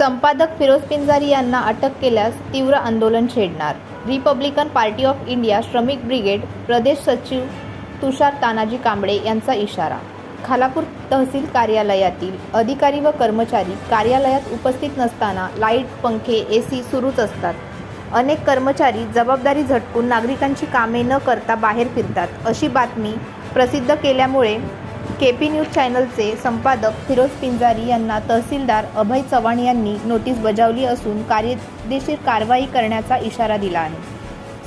संपादक फिरोज पिंजारी यांना अटक केल्यास तीव्र आंदोलन छेडणार. रिपब्लिकन पार्टी ऑफ इंडिया श्रमिक ब्रिगेड प्रदेश सचिव तुषार तानाजी कांबळे यांचा इशारा. खालापूर तहसील कार्यालयातील अधिकारी व कर्मचारी कार्यालयात उपस्थित नसताना लाइट पंखे ए सी सुरूच असतात. अनेक कर्मचारी जबाबदारी झटकून नागरिकांची कामे न करता बाहेर फिरतात अशी बातमी प्रसिद्ध केल्यामुळे के पी न्यूज चॅनलचे संपादक फिरोज पिंजारी यांना तहसीलदार अभय चव्हाण यांनी नोटीस बजावली असून कायदेशीर कारवाई करण्याचा इशारा दिला आहे.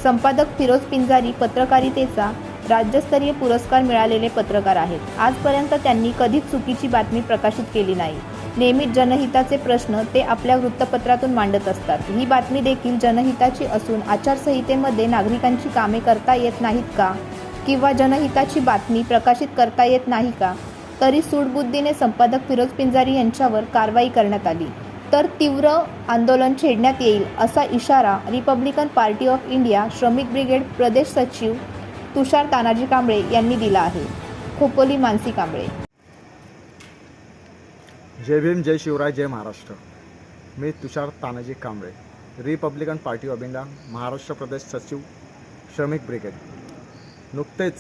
संपादक फिरोज पिंजारी पत्रकारितेचा राज्यस्तरीय पुरस्कार मिळालेले पत्रकार आहेत. आजपर्यंत त्यांनी कधीच चुकीची बातमी प्रकाशित केली नाही. नेहमीच जनहिताचे प्रश्न ते आपल्या वृत्तपत्रातून मांडत असतात. ही बातमी देखील जनहिताची असून आचारसंहितेमध्ये नागरिकांची कामे करता येत नाहीत का? किंवा जनहिताची बातमी प्रकाशित करता येत नाही का? तरी सूडबुद्धीने संपादक फिरोज पिंजारी यांच्यावर कारवाई करण्यात आली. तर तीव्र आंदोलन छेडण्यात येईल असा इशारा रिपब्लिकन पार्टी ऑफ इंडिया श्रमिक ब्रिगेड प्रदेश सचिव तुषार तानाजी कांबळे यांनी दिला आहे. खोपोली मानसी कांबळे. जय भीम जय शिवराय जय महाराष्ट्र. मी Tushar Tanaji Kamble Republican Party of India Maharashtra प्रदेश सचिव श्रमिक ब्रिगेड. नुकतेच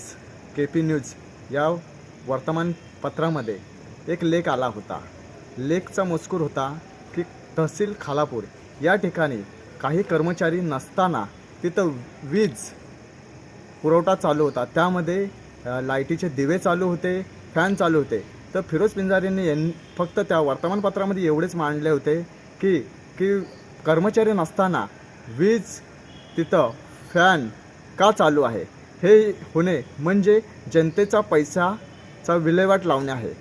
के पी न्यूज या वर्तमानपत्रामध्ये एक लेख आला होता. लेखचा मजकूर होता की तहसील खालापूर या ठिकाणी काही कर्मचारी नसताना तिथं वीज पुरवठा चालू होता. त्यामध्ये लाईटीचे दिवे चालू होते फॅन चालू होते. तर फिरोज पिंजारींनी यां फक्त त्या वर्तमानपत्रामध्ये एवढेच मांडले होते की की कर्मचारी नसताना वीज तिथं फॅन का चालू आहे? हे होणे म्हणजे जनतेचा पैसाचा विल्हेवाट लावणे आहे.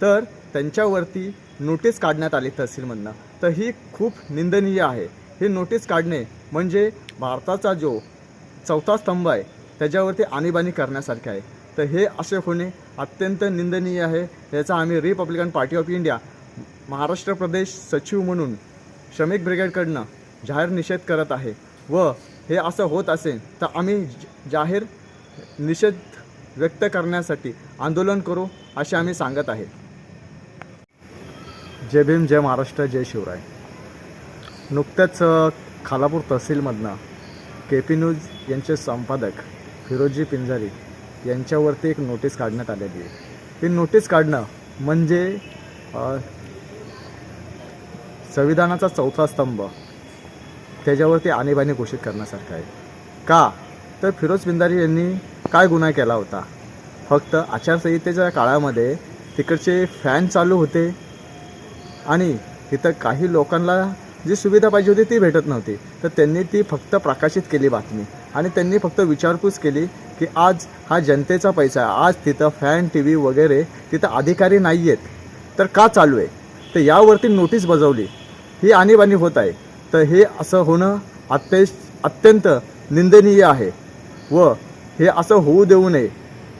तर त्यांच्यावरती नोटीस काढण्यात आली तहसीलमधनं. तर ही खूप निंदनीय आहे. हे नोटीस काढणे म्हणजे भारताचा जो चौथा स्तंभ आहे त्याच्यावरती आणीबाणी करण्यासारखे आहे. तर हे असे होणे अत्यंत निंदनीय आहे. याचा आम्ही Republican Party of India Maharashtra प्रदेश सचिव म्हणून श्रमिक ब्रिगेडकडनं जाहीर निषेध करत आहे. व हे असं होत असेल तर आम्ही ज- जाहीर निषेध व्यक्त करण्यासाठी आंदोलन करू असे आम्ही सांगत आहे. जय भीम जय महाराष्ट्र जय शिवराय. नुकत्याच खालापूर तहसीलमधनं के पी न्यूज यांचे संपादक फिरोजी पिंजारी यांच्यावरती एक नोटीस काढण्यात आलेली आहे. ती नोटीस काढणं म्हणजे संविधानाचा चौथा स्तंभ त्याच्यावरती आणीबाणी घोषित करण्यासारखं आहे. का? तर फिरोज बिंदारी यांनी काय गुन्हा केला होता? फक्त आचारसंहितेच्या काळामध्ये तिकडचे फॅन चालू होते आणि तिथं काही लोकांना जी सुविधा पाहिजे होती ती भेटत नव्हती. तर त्यांनी ती फक्त प्रकाशित केली बातमी आणि त्यांनी फक्त विचारपूस केली की आज हा जनतेचा पैसा आहे. आज तिथं फॅन टी व्ही वगैरे तिथं अधिकारी नाही आहेत तर का चालू आहे? तर यावरती नोटीस बजावली. ही आणीबाणी होत आहे. तर हे असं होणं अत्य अत्यंत निंदनीय आहे. व हे असं होऊ देऊ नये.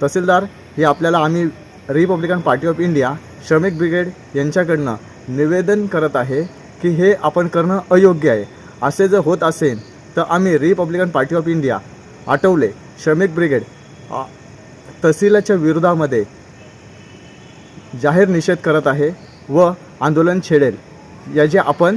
तहसीलदार हे आपल्याला आम्ही Republican Party of India Shramik brigade यांच्याकडनं निवेदन करत आहे की हे आपण करणं अयोग्य आहे. असे जर होत असेल तर आम्ही Republican Party of India Athawale Shramik brigade तहसीलाच्या विरोधामध्ये जाहीर निषेध करत आहे व आंदोलन छेडेल. याचे आपण